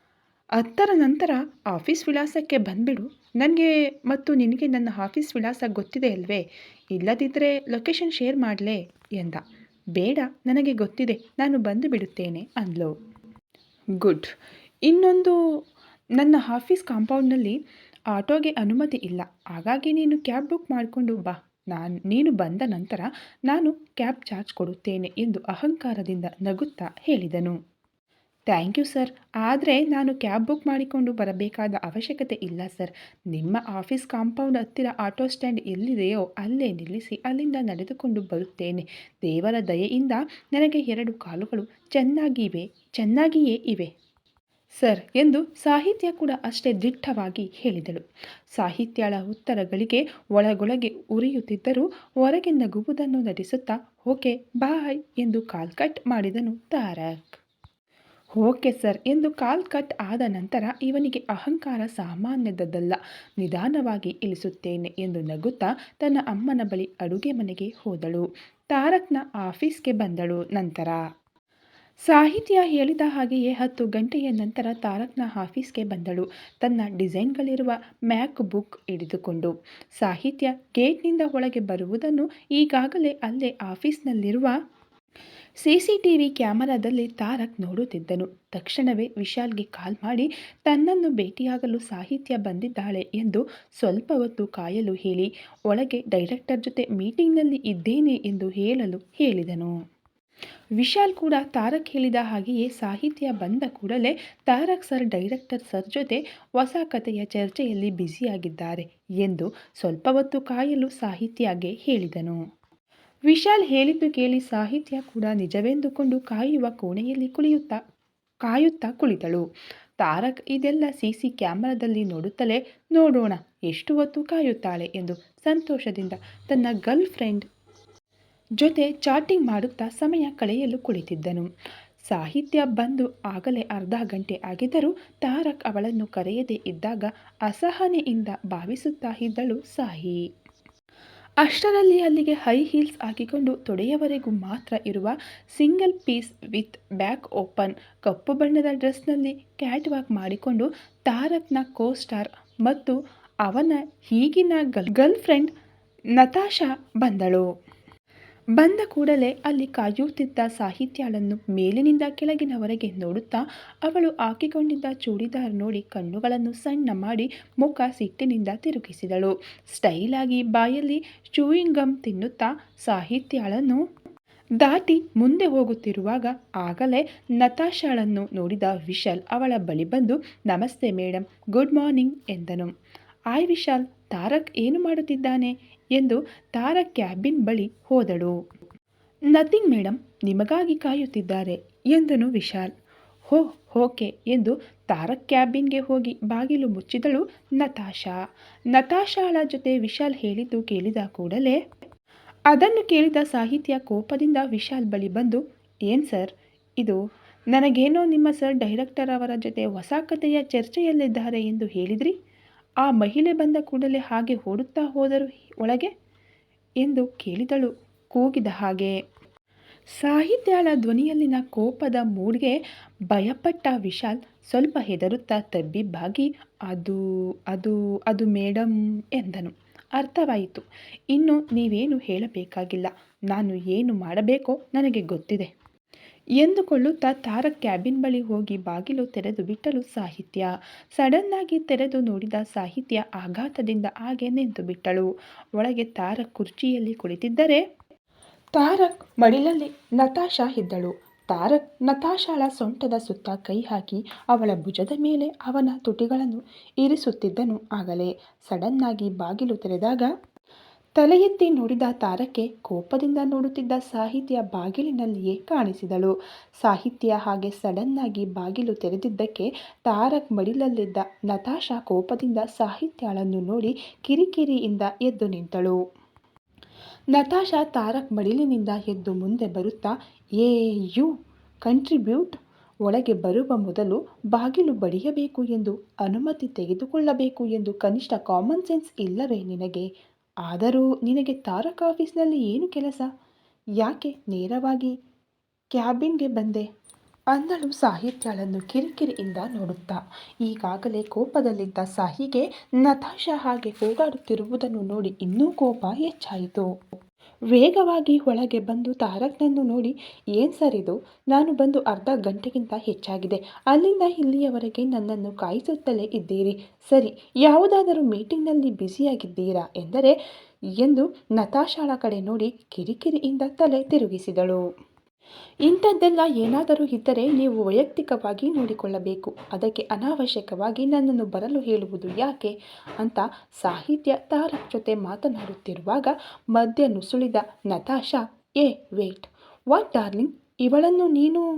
ಹತ್ತರ ನಂತರ ಆಫೀಸ್ ವಿಳಾಸಕ್ಕೆ ಬಂದುಬಿಡು. ನನಗೆ ಮತ್ತು ನಿನಗೆ ನನ್ನ ಆಫೀಸ್ ವಿಳಾಸ ಗೊತ್ತಿದೆ ಅಲ್ವೇ? ಇಲ್ಲದಿದ್ದರೆ ಲೊಕೇಶನ್ ಶೇರ್ ಮಾಡಲೇ ಎಂದ. ಬೇಡ, ನನಗೆ ಗೊತ್ತಿದೆ. ನಾನು ಬಂದು ಬಿಡುತ್ತೇನೆ ಅಂದ್ಲು. ಗುಡ್. ಇನ್ನೊಂದು, ನನ್ನ ಆಫೀಸ್ ಕಾಂಪೌಂಡ್ನಲ್ಲಿ ಆಟೋಗೆ ಅನುಮತಿ ಇಲ್ಲ. ಹಾಗಾಗಿ ನೀನು ಕ್ಯಾಬ್ ಬುಕ್ ಮಾಡಿಕೊಂಡು ಬಾ. ನಾನು, ನೀನು ಬಂದ ನಂತರ ನಾನು ಕ್ಯಾಬ್ ಚಾರ್ಜ್ ಕೊಡುತ್ತೇನೆ ಎಂದು ಅಹಂಕಾರದಿಂದ ನಗುತ್ತಾ ಹೇಳಿದನು. Thank you sir. ಆದರೆ ನಾನು ಕ್ಯಾಬ್ ಬುಕ್ ಮಾಡಿಕೊಂಡು ಬರಬೇಕಾದ ಅವಶ್ಯಕತೆ ಇಲ್ಲ ಸರ್. ನಿಮ್ಮ ಆಫೀಸ್ ಕಾಂಪೌಂಡ್ ಹತ್ತಿರ ಆಟೋ ಸ್ಟ್ಯಾಂಡ್ ಎಲ್ಲಿದೆಯೋ ಅಲ್ಲೇ ನಿಲ್ಲಿಸಿ ಅಲ್ಲಿಂದ ನಡೆದುಕೊಂಡು ಬರುತ್ತೇನೆ. ದೇವರ ದಯೆಯಿಂದ ನನಗೆ ಎರಡು ಕಾಲುಗಳು ಚೆನ್ನಾಗಿವೆ, ಚೆನ್ನಾಗಿಯೇ ಇವೆ. ಸರ್ ಎಂದು ಸಾಹಿತ್ಯ ಕೂಡ ಅಷ್ಟೇ ದಿಟ್ಟವಾಗಿ ಹೇಳಿದಳು. ಸಾಹಿತ್ಯಳ ಉತ್ತರಗಳಿಗೆ ಒಳಗೊಳಗೆ ಉರಿಯುತ್ತಿದ್ದರೂ ಹೊರಗೆ ನಗುವುದನ್ನು ನಟಿಸುತ್ತಾ, ಓಕೆ, ಬಾಯ್ ಎಂದು ಕಾಲ್ ಕಟ್ ಮಾಡಿದನು ತಾರಕ್. Okay sir. ಎಂದು ಕಾಲ್ ಕಟ್ ಆದ ನಂತರ ಇವನಿಗೆ ಅಹಂಕಾರ ಸಾಮಾನ್ಯದದ್ದಲ್ಲ, ನಿಧಾನವಾಗಿ ಇಳಿಸುತ್ತೇನೆ ಎಂದು ನಗುತ್ತಾ ತನ್ನ ಅಮ್ಮನ ಬಳಿ ಅಡುಗೆ ಮನೆಗೆ ಹೋದಳು. ತಾರಕ್ನ ಆಫೀಸ್ಗೆ ಬಂದಳು. ನಂತರ, ಸಾಹಿತ್ಯ ಹೇಳಿದ ಹಾಗೆಯೇ ಹತ್ತು ಗಂಟೆಯ ನಂತರ ತಾರಕ್ನ ಆಫೀಸ್ಗೆ ಬಂದಳು. ತನ್ನ ಡಿಸೈನ್ಗಳಿರುವ ಮ್ಯಾಕ್ ಬುಕ್ ಹಿಡಿದುಕೊಂಡು. ಸಾಹಿತ್ಯ ಗೇಟ್ನಿಂದ ಒಳಗೆ ಬರುವುದನ್ನು ಈಗಾಗಲೇ ಅಲ್ಲೇ ಆಫೀಸ್ನಲ್ಲಿರುವ ಸಿಸಿಟಿವಿ ಕ್ಯಾಮರಾದಲ್ಲಿ ತಾರಕ್ ನೋಡುತ್ತಿದ್ದನು. ತಕ್ಷಣವೇ ವಿಶಾಲ್ಗೆ ಕಾಲ್ ಮಾಡಿ, ತನ್ನನ್ನು ಭೇಟಿಯಾಗಲು ಸಾಹಿತ್ಯ ಬಂದಿದ್ದಾಳೆ ಎಂದು ಸ್ವಲ್ಪ ಹೊತ್ತು ಕಾಯಲು ಹೇಳಿ, ಒಳಗೆ ಡೈರೆಕ್ಟರ್ ಜೊತೆ ಮೀಟಿಂಗ್ನಲ್ಲಿ ಇದ್ದೇನೆ ಎಂದು ಹೇಳಲು ಹೇಳಿದನು. ವಿಶಾಲ್ ಕೂಡ ತಾರಕ್ ಹೇಳಿದ ಹಾಗೆಯೇ ಸಾಹಿತ್ಯ ಬಂದ ಕೂಡಲೇ ತಾರಕ್ ಸರ್, ಡೈರೆಕ್ಟರ್ ಸರ್ ಜೊತೆ ಹೊಸ ಕಥೆಯ ಚರ್ಚೆಯಲ್ಲಿ ಬ್ಯುಸಿಯಾಗಿದ್ದಾರೆ ಎಂದು ಸ್ವಲ್ಪ ಹೊತ್ತು ಕಾಯಲು ಸಾಹಿತ್ಯಗೆ ಹೇಳಿದನು. ವಿಶಾಲ್ ಹೇಳಿದ್ದು ಕೇಳಿ ಸಾಹಿತ್ಯ ಕೂಡ ನಿಜವೆಂದುಕೊಂಡು ಕಾಯುವ ಕೋಣೆಯಲ್ಲಿ ಕುಳಿಯುತ್ತಾ, ಕಾಯುತ್ತಾ ಕುಳಿತಳು. ತಾರಕ್ ಇದೆಲ್ಲ ಸಿ ಸಿ ಕ್ಯಾಮರಾದಲ್ಲಿ ನೋಡುತ್ತಲೇ, ನೋಡೋಣ, ಎಷ್ಟು ಹೊತ್ತು ಕಾಯುತ್ತಾಳೆ ಎಂದು ಸಂತೋಷದಿಂದ ತನ್ನ ಗರ್ಲ್ ಫ್ರೆಂಡ್ ಜೊತೆ ಚಾಟಿಂಗ್ ಮಾಡುತ್ತಾ ಸಮಯ ಕಳೆಯಲು ಕುಳಿತಿದ್ದನು. ಸಾಹಿತ್ಯ ಬಂದು ಆಗಲೇ ಅರ್ಧ ಗಂಟೆ ಆಗಿದ್ದರೂ ತಾರಕ್ ಅವಳನ್ನು ಕರೆಯದೇ ಇದ್ದಾಗ ಅಸಹನೆಯಿಂದ ಭಾವಿಸುತ್ತಾ ಇದ್ದಳು ಸಾಹಿ. ಅಷ್ಟರಲ್ಲಿ ಅಲ್ಲಿಗೆ ಹೈ ಹೀಲ್ಸ್ ಹಾಕಿಕೊಂಡು ತೊಡೆಯವರೆಗೂ ಮಾತ್ರ ಇರುವ single piece with back open ಕಪ್ಪು ಬಣ್ಣದ ಡ್ರೆಸ್ನಲ್ಲಿ ಕ್ಯಾಟ್ ವಾಕ್ ಮಾಡಿಕೊಂಡು ತಾರಕ್ನ ಕೋ ಸ್ಟಾರ್ ಮತ್ತು ಅವನ ಈಗಿನ ಗಲ್ ಗರ್ಲ್ ಫ್ರೆಂಡ್ ನತಾಶಾ ಬಂದಳು. ಬಂದ ಕೂಡಲೇ ಅಲ್ಲಿ ಕಾಯುತ್ತಿದ್ದ ಸಾಹಿತ್ಯಾಳನ್ನು ಮೇಲಿನಿಂದ ಕೆಳಗಿನವರೆಗೆ ನೋಡುತ್ತಾ ಅವಳು ಹಾಕಿಕೊಂಡಿದ್ದ ಚೂಡಿದಾರ್ ನೋಡಿ ಕಣ್ಣುಗಳನ್ನು ಸಣ್ಣ ಮಾಡಿ ಮುಖ ಸಿಟ್ಟಿನಿಂದ ತಿರುಗಿಸಿದಳು. ಸ್ಟೈಲಾಗಿ ಬಾಯಲ್ಲಿ ಚೂಯಿಂಗ್ ಗಮ್ ತಿನ್ನುತ್ತಾ ಸಾಹಿತ್ಯಾಳನ್ನು ದಾಟಿ ಮುಂದೆ ಹೋಗುತ್ತಿರುವಾಗ ಆಗಲೇ ನತಾಶಾಳನ್ನು ನೋಡಿದ ವಿಶಾಲ್ ಅವಳ ಬಳಿ ಬಂದು, ನಮಸ್ತೆ ಮೇಡಮ್ ಗುಡ್ ಮಾರ್ನಿಂಗ್ ಎಂದನು. ಆಯ್ ವಿಶಾಲ್, ತಾರಕ್ ಏನು ಮಾಡುತ್ತಿದ್ದಾನೆ? ಎಂದು ತಾರ ಕ್ಯಾಬಿನ್ ಬಳಿ ಹೋದಳು. ನಥಿಂಗ್ ಮೇಡಮ್ ನಿಮಗಾಗಿ ಕಾಯುತ್ತಿದ್ದಾರೆ, ಎಂದನು ವಿಶಾಲ್. ಹೋ, ಓಕೆ, ಎಂದು ತಾರಕ್ ಕ್ಯಾಬಿನ್ಗೆ ಹೋಗಿ ಬಾಗಿಲು ಮುಚ್ಚಿದಳು ನತಾಶಾ. ನತಾಶಾಳ ಜೊತೆ ವಿಶಾಲ್ ಹೇಳಿದ್ದು ಕೇಳಿದ ಕೂಡಲೇ, ಅದನ್ನು ಕೇಳಿದ ಸಾಹಿತ್ಯ ಕೋಪದಿಂದ ವಿಶಾಲ್ ಬಳಿ ಬಂದು, ಏನು ಸರ್ ಇದು? ನನಗೇನೋ ನಿಮ್ಮ ಸರ್ ಡೈರೆಕ್ಟರ್ ಅವರ ಜೊತೆ ಹೊಸ ಕಥೆಯ ಚರ್ಚೆಯಲ್ಲಿದ್ದಾರೆ ಎಂದು ಹೇಳಿದ್ರಿ? ಆ ಮಹಿಳೆ ಬಂದ ಕೂಡಲೇ ಹಾಗೆ ಓಡುತ್ತಾ ಹೋದರು ಒಳಗೆ ಎಂದು ಕೇಳಿದಳು. ಕೂಗಿದ ಹಾಗೆ. ಸಾಹಿತ್ಯಾಳ ಧ್ವನಿಯಲ್ಲಿನ ಕೋಪದ ಮೂಡ್ಗೆ ಭಯಪಟ್ಟ ವಿಶಾಲ್ ಸ್ವಲ್ಪ ಹೆದರುತ್ತಾ ತಬ್ಬಿಬ್ಬಾಗಿ, ಅದು ಅದು ಅದು ಮೇಡಮ್ ಎಂದನು. ಅರ್ಥವಾಯಿತು. ಇನ್ನು ನೀವೇನು ಹೇಳಬೇಕಾಗಿಲ್ಲ. ನಾನು ಏನು ಮಾಡಬೇಕೋ ನನಗೆ ಗೊತ್ತಿದೆ. ಎಂದುಕೊಳ್ಳುತ್ತಾ ತಾರ ಕ್ಯಾಬಿನ್ ಬಳಿ ಹೋಗಿ ಬಾಗಿಲು ತೆರೆದು ಬಿಟ್ಟಲು ಸಾಹಿತ್ಯ. ಸಡನ್ನಾಗಿ ತೆರೆದು ನೋಡಿದ ಸಾಹಿತ್ಯ ಆಘಾತದಿಂದ ಹಾಗೆ ನಿಂತು ಬಿಟ್ಟಳು. ಒಳಗೆ ತಾರ ಕುರ್ಚಿಯಲ್ಲಿ ಕುಳಿತಿದ್ದರೆ ತಾರಕ್ ಮಡಿಲಲ್ಲಿ ನತಾಶಾ ಇದ್ದಳು. ತಾರಕ್ ನತಾಶಾಳ ಸೊಂಟದ ಸುತ್ತ ಕೈ ಹಾಕಿ ಅವಳ ಭುಜದ ಮೇಲೆ ಅವನ ತುಟಿಗಳನ್ನು ಇರಿಸುತ್ತಿದ್ದನು ಆಗಲೇ. ಸಡನ್ನಾಗಿ ಬಾಗಿಲು ತೆರೆದಾಗ ತಲೆ ಎತ್ತಿ ನೋಡಿದ ತಾರಕ್ಕೆ ಕೋಪದಿಂದ ನೋಡುತ್ತಿದ್ದ ಸಾಹಿತ್ಯ ಬಾಗಿಲಿನಲ್ಲಿಯೇ ಕಾಣಿಸಿದಳು. ಸಾಹಿತ್ಯ ಹಾಗೆ ಸಡನ್ನಾಗಿ ಬಾಗಿಲು ತೆರೆದಿದ್ದಕ್ಕೆ ತಾರಕ್ ಮಡಿಲಲ್ಲಿದ್ದ ನತಾಶಾ ಕೋಪದಿಂದ ಸಾಹಿತ್ಯಳನ್ನು ನೋಡಿ ಕಿರಿಕಿರಿಯಿಂದ ಎದ್ದು ನಿಂತಳು. ನತಾಶಾ ತಾರಕ್ ಮಡಿಲಿನಿಂದ ಎದ್ದು ಮುಂದೆ ಬರುತ್ತಾ, ಏ, ಯು ಕಂಟ್ರಿಬ್ಯೂಟ್ ಒಳಗೆ ಬರುವ ಮೊದಲು ಬಾಗಿಲು ಬಡಿಯಬೇಕು ಎಂದು ಅನುಮತಿ ತೆಗೆದುಕೊಳ್ಳಬೇಕು ಎಂದು ಕನಿಷ್ಠ ಕಾಮನ್ ಸೆನ್ಸ್ ಇಲ್ಲವೇ ನಿನಗೆ? ಆದರೂ ನಿನಗೆ ತಾರಕ್ ಆಫೀಸ್ನಲ್ಲಿ ಏನು ಕೆಲಸ? ಯಾಕೆ ನೇರವಾಗಿ ಕ್ಯಾಬಿನ್ಗೆ ಬಂದೆ? ಅಂದಳು ಸಾಹಿತ್ಯಾಳನ್ನು ಕಿರಿಕಿರಿಯಿಂದ ನೋಡುತ್ತಾ. ಈಗಾಗಲೇ ಕೋಪದಲ್ಲಿದ್ದ ಸಾಹಿಗೆ ನತಾಶ ಹಾಗೆ ಕೂಗಾಡುತ್ತಿರುವುದನ್ನು ನೋಡಿ ಇನ್ನೂ ಕೋಪ ಹೆಚ್ಚಾಯಿತು. ವೇಗವಾಗಿ ಒಳಗೆ ಬಂದು ತಾರಕ್ನನ್ನು ನೋಡಿ, ಏನು ಸರ್ ಇದು? ನಾನು ಬಂದು ಅರ್ಧ ಗಂಟೆಗಿಂತ ಹೆಚ್ಚಾಗಿದೆ. ಅಲ್ಲಿಂದ ಇಲ್ಲಿಯವರೆಗೆ ನನ್ನನ್ನು ಕಾಯಿಸುತ್ತಲೇ ಇದ್ದೀರಿ. ಸರಿ, ಯಾವುದಾದರೂ ಮೀಟಿಂಗ್ನಲ್ಲಿ ಬ್ಯುಸಿಯಾಗಿದ್ದೀರಾ? ಎಂದರೆ, ಎಂದು ನತಾಶಾಳ ಕಡೆ ನೋಡಿ ಕಿರಿಕಿರಿಯಿಂದ ತಲೆ ತಿರುಗಿಸಿದಳು. ಇಂಥದ್ದೆಲ್ಲ ಏನಾದರೂ ಇದ್ದರೆ ನೀವು ವೈಯಕ್ತಿಕವಾಗಿ ನೋಡಿಕೊಳ್ಳಬೇಕು. ಅದಕ್ಕೆ ಅನಾವಶ್ಯಕವಾಗಿ ನನ್ನನ್ನು ಬರಲು ಹೇಳುವುದು ಯಾಕೆ? ಅಂತ ಸಾಹಿತ್ಯ ತಾರಕ್ ಜೊತೆ ಮಾತನಾಡುತ್ತಿರುವಾಗ ಮಧ್ಯ ನುಸುಳಿದ ನತಾಶಾ, ಏ, ವೇಟ್, ವಾಟ್ ಡಾರ್ಲಿಂಗ್, ಇವಳನ್ನು ನೀನು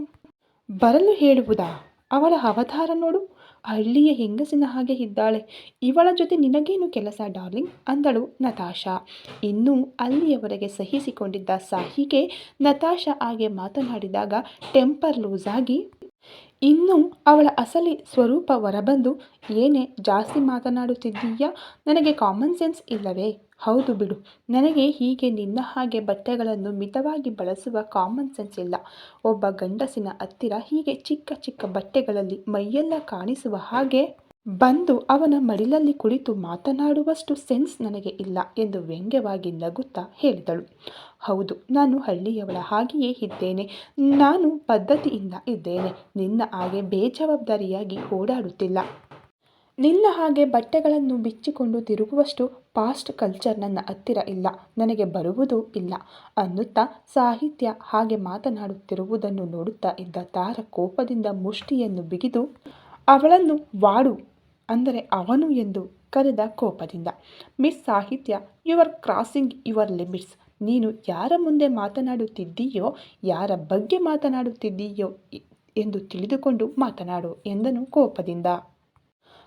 ಬರಲು ಹೇಳುವುದಾ? ಅವಳ ಅವತಾರ ನೋಡು. ಹಳ್ಳಿಯ ಹೆಂಗಸಿನ ಹಾಗೆ ಇದ್ದಾಳೆ. ಇವಳ ಜೊತೆ ನಿನಗೇನು ಕೆಲಸ, ಡಾರ್ಲಿಂಗ್? ಅಂದಳು ನತಾಶಾ. ಇನ್ನೂ ಅಲ್ಲಿಯವರೆಗೆ ಸಹಿಸಿಕೊಂಡಿದ್ದ ಸಾಹಿಗೆ ನತಾಶಾ ಹಾಗೆ ಮಾತನಾಡಿದಾಗ ಟೆಂಪರ್ ಲೂಸ್ ಆಗಿ ಇನ್ನು ಅವಳ ಅಸಲಿ ಸ್ವರೂಪ ಹೊರಬಂದು, ಏನೇ ಜಾಸ್ತಿ ಮಾತನಾಡುತ್ತಿದ್ದೀಯಾ? ನನಗೆ ಕಾಮನ್ ಸೆನ್ಸ್ ಇಲ್ಲವೇ? ಹೌದು ಬಿಡು. ನನಗೆ ಹೀಗೆ ನಿನ್ನ ಹಾಗೆ ಬಟ್ಟೆಗಳನ್ನು ಮಿತವಾಗಿ ಬಳಸುವ ಕಾಮನ್ ಸೆನ್ಸ್ ಇಲ್ಲ. ಒಬ್ಬ ಗಂಡಸಿನ ಹತ್ತಿರ ಹೀಗೆ ಚಿಕ್ಕ ಚಿಕ್ಕ ಬಟ್ಟೆಗಳಲ್ಲಿ ಮೈಯೆಲ್ಲ ಕಾಣಿಸುವ ಹಾಗೆ ಬಂದು ಅವನ ಮಡಿಲಲ್ಲಿ ಕುಳಿತು ಮಾತನಾಡುವಷ್ಟು ಸೆನ್ಸ್ ನನಗೆ ಇಲ್ಲ ಎಂದು ವ್ಯಂಗ್ಯವಾಗಿ ನಗುತ್ತಾ ಹೇಳಿದಳು. ಹೌದು, ನಾನು ಹಳ್ಳಿಯವಳ ಹಾಗೆಯೇ ಇದ್ದೇನೆ. ನಾನು ಪದ್ಧತಿಯಿಂದ ಇದ್ದೇನೆ. ನಿನ್ನ ಹಾಗೆ ಬೇಜವಾಬ್ದಾರಿಯಾಗಿ ಓಡಾಡುತ್ತಿಲ್ಲ. ನಿನ್ನ ಹಾಗೆ ಬಟ್ಟೆಗಳನ್ನು ಬಿಚ್ಚಿಕೊಂಡು ತಿರುಗುವಷ್ಟು ಪಾಸ್ಟ್ ಕಲ್ಚರ್ ನನ್ನ ಹತ್ತಿರ ಇಲ್ಲ. ನನಗೆ ಬರುವುದೂ ಇಲ್ಲ. ಅನ್ನುತ್ತಾ ಸಾಹಿತ್ಯ ಹಾಗೆ ಮಾತನಾಡುತ್ತಿರುವುದನ್ನು ನೋಡುತ್ತಾ ಇದ್ದ ತಾರ ಕೋಪದಿಂದ ಮುಷ್ಟಿಯನ್ನು ಬಿಗಿದು, ಅವಳನ್ನು ವಾಡು ಅಂದರೆ ಅವನು ಎಂದು ಕರೆದ ಕೋಪದಿಂದ miss Sahitya you are crossing your limits ನೀನು ಯಾರ ಮುಂದೆ ಮಾತನಾಡುತ್ತಿದ್ದೀಯೋ, ಯಾರ ಬಗ್ಗೆ ಮಾತನಾಡುತ್ತಿದ್ದೀಯೋ ಎಂದು ತಿಳಿದುಕೊಂಡು ಮಾತನಾಡು ಎಂದನು ಕೋಪದಿಂದ.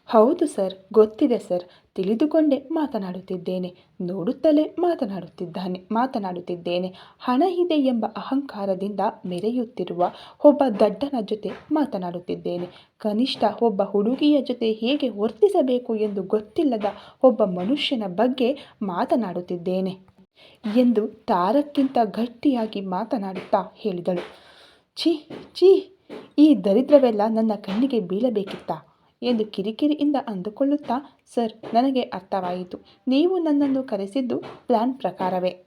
ಹೌದು ಸರ್, ಗೊತ್ತಿದೆ ಸರ್, ತಿಳಿದುಕೊಂಡೇ ಮಾತನಾಡುತ್ತಿದ್ದೇನೆ, ನೋಡುತ್ತಲೇ ಮಾತನಾಡುತ್ತಿದ್ದಾನೆ, ಮಾತನಾಡುತ್ತಿದ್ದೇನೆ. ಹಣ ಇದೆ ಎಂಬ ಅಹಂಕಾರದಿಂದ ಮೆರೆಯುತ್ತಿರುವ ಒಬ್ಬ ದಡ್ಡನ ಜೊತೆ ಮಾತನಾಡುತ್ತಿದ್ದೇನೆ. ಕನಿಷ್ಠ ಒಬ್ಬ ಹುಡುಗಿಯ ಜೊತೆ ಹೇಗೆ ವರ್ತಿಸಬೇಕು ಎಂದು ಗೊತ್ತಿಲ್ಲದ ಒಬ್ಬ ಮನುಷ್ಯನ ಬಗ್ಗೆ ಮಾತನಾಡುತ್ತಿದ್ದೇನೆ. ಎಂದು ತಾರಕ್ಕಿಂತ ಗಟ್ಟಿಯಾಗಿ ಮಾತನಾಡುತ್ತಾ ಹೇಳಿದಳು. ಛೀ ಛೀ, ಈ ದರಿದ್ರವೆಲ್ಲ ನನ್ನ ಕಣ್ಣಿಗೆ ಬೀಳಬೇಕಿತ್ತ? ಎಂದು ಕಿರಿಕಿರಿಯಿಂದ ಅಂದುಕೊಳ್ಳುತ್ತಾ, ಸರ್, ನನಗೆ ಅರ್ಥವಾಯಿತು. ನೀವು ನನ್ನನ್ನು ಕರೆಸಿದ್ದು ಪ್ಲಾನ್ ಪ್ರಕಾರವೇ.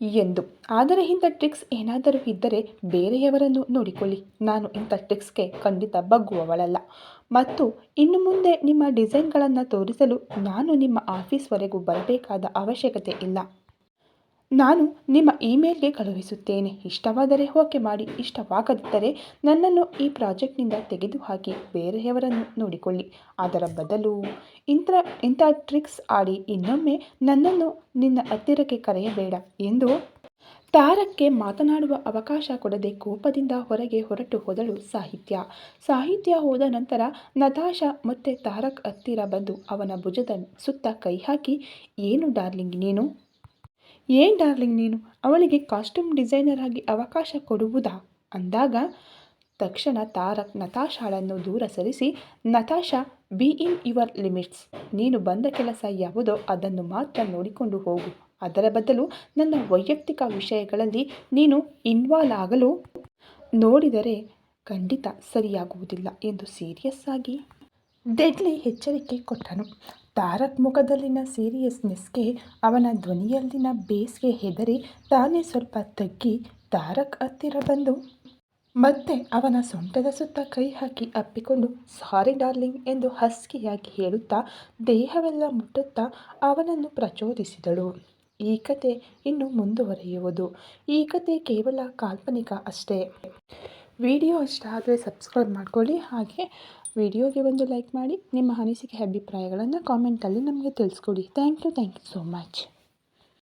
ಎಂದು. ಆದರೆ ಇಂಥ ಟ್ರಿಕ್ಸ್ ಏನಾದರೂ ಇದ್ದರೆ ಬೇರೆಯವರನ್ನು ನೋಡಿಕೊಳ್ಳಿ. ನಾನು ಇಂಥ ಟ್ರಿಕ್ಸ್ಗೆ ಖಂಡಿತ ಬಗ್ಗುವವಳಲ್ಲ. ಮತ್ತು ಇನ್ನು ಮುಂದೆ ನಿಮ್ಮ ಡಿಸೈನ್ಗಳನ್ನು ತೋರಿಸಲು ನಾನು ನಿಮ್ಮ ಆಫೀಸ್ವರೆಗೂ ಬರಬೇಕಾದ ಅವಶ್ಯಕತೆ ಇಲ್ಲ. ನಾನು ನಿಮ್ಮ ಇಮೇಲ್ಗೆ ಕಳುಹಿಸುತ್ತೇನೆ. ಇಷ್ಟವಾದರೆ ಓಕೆ ಮಾಡಿ. ಇಷ್ಟವಾಗದಿದ್ದರೆ ನನ್ನನ್ನು ಈ ಪ್ರಾಜೆಕ್ಟ್ನಿಂದ ತೆಗೆದುಹಾಕಿ ಬೇರೆಯವರನ್ನು ನೋಡಿಕೊಳ್ಳಿ. ಅದರ ಬದಲು ಇಂಥ ಇಂಥ ಟ್ರಿಕ್ಸ್ ಆಡಿ ಇನ್ನೊಮ್ಮೆ ನನ್ನನ್ನು ನಿನ್ನ ಹತ್ತಿರಕ್ಕೆ ಕರೆಯಬೇಡ ಎಂದು ತಾರಕ್ಕೆ ಮಾತನಾಡುವ ಅವಕಾಶ ಕೊಡದೆ ಕೋಪದಿಂದ ಹೊರಗೆ ಹೊರಟು ಹೋದಳು ಸಾಹಿತ್ಯ. ಸಾಹಿತ್ಯ ಹೋದ ನಂತರ ನತಾಶಾ ಮತ್ತೆ ತಾರಕ್ ಹತ್ತಿರ ಬಂದು ಅವನ ಭುಜದ ಸುತ್ತ ಕೈ ಹಾಕಿ, ಏನು ಡಾರ್ಲಿಂಗ್ ನೀನು? ಏನ್ ಡಾರ್ಲಿಂಗ್ ನೀನು? ಅವಳಿಗೆ ಕಾಸ್ಟ್ಯೂಮ್ ಡಿಸೈನರ್ ಆಗಿ ಅವಕಾಶ ಕೊಡುವುದಾ? ಅಂದಾಗ ತಕ್ಷಣ ತಾರಕ್ ನತಾಶಾಳನ್ನು ದೂರ ಸರಿಸಿ, Natasha be in your limits ನೀನು ಬಂದ ಕೆಲಸ ಯಾವುದೋ ಅದನ್ನು ಮಾತ್ರ ನೋಡಿಕೊಂಡು ಹೋಗು. ಅದರ ಬದಲು ನನ್ನ ವೈಯಕ್ತಿಕ ವಿಷಯಗಳಲ್ಲಿ ನೀನು ಇನ್ವಾಲ್ವ್ ಆಗಲು ನೋಡಿದರೆ ಖಂಡಿತ ಸರಿಯಾಗುವುದಿಲ್ಲ ಎಂದು ಸೀರಿಯಸ್ ಆಗಿ ಡೆಡ್ಲಿ ಎಚ್ಚರಿಕೆ ಕೊಟ್ಟನು. ತಾರಕ್ ಮುಖದಲ್ಲಿನ ಸೀರಿಯಸ್ನೆಸ್ಗೆ ಅವನ ಧ್ವನಿಯಲ್ಲಿನ ಬೇಸ್ಗೆ ಹೆದರಿ ತಾನೇ ಸ್ವಲ್ಪ ತಗ್ಗಿ ತಾರಕ್ ಹತ್ತಿರ ಬಂದು, ಮತ್ತೆ ಅವನ ಸೊಂಟದ ಸುತ್ತ ಕೈ ಹಾಕಿ ಅಪ್ಪಿಕೊಂಡು, ಸಾರಿ ಡಾರ್ಲಿಂಗ್ ಎಂದು ಹಸ್ಕಿಯಾಗಿ ಹೇಳುತ್ತಾ ದೇಹವೆಲ್ಲ ಮುಟ್ಟುತ್ತಾ ಅವನನ್ನು ಪ್ರಚೋದಿಸಿದಳು. ಈ ಕತೆ ಇನ್ನು ಮುಂದುವರಿಯುವುದು. ಈ ಕತೆ ಕೇವಲ ಕಾಲ್ಪನಿಕ ಅಷ್ಟೇ. ವಿಡಿಯೋ ಇಷ್ಟ ಆದರೆ ಸಬ್ಸ್ಕ್ರೈಬ್ ಮಾಡ್ಕೊಳ್ಳಿ. ಹಾಗೆ ವಿಡಿಯೋಗೆ ಒಂದು ಲೈಕ್ ಮಾಡಿ ನಿಮ್ಮ ಅನಿಸಿಕೆ, ಅಭಿಪ್ರಾಯಗಳನ್ನು ಕಾಮೆಂಟಲ್ಲಿ ನಮಗೆ ತಿಳಿಸ್ಕೊಡಿ. Thank you thank you so much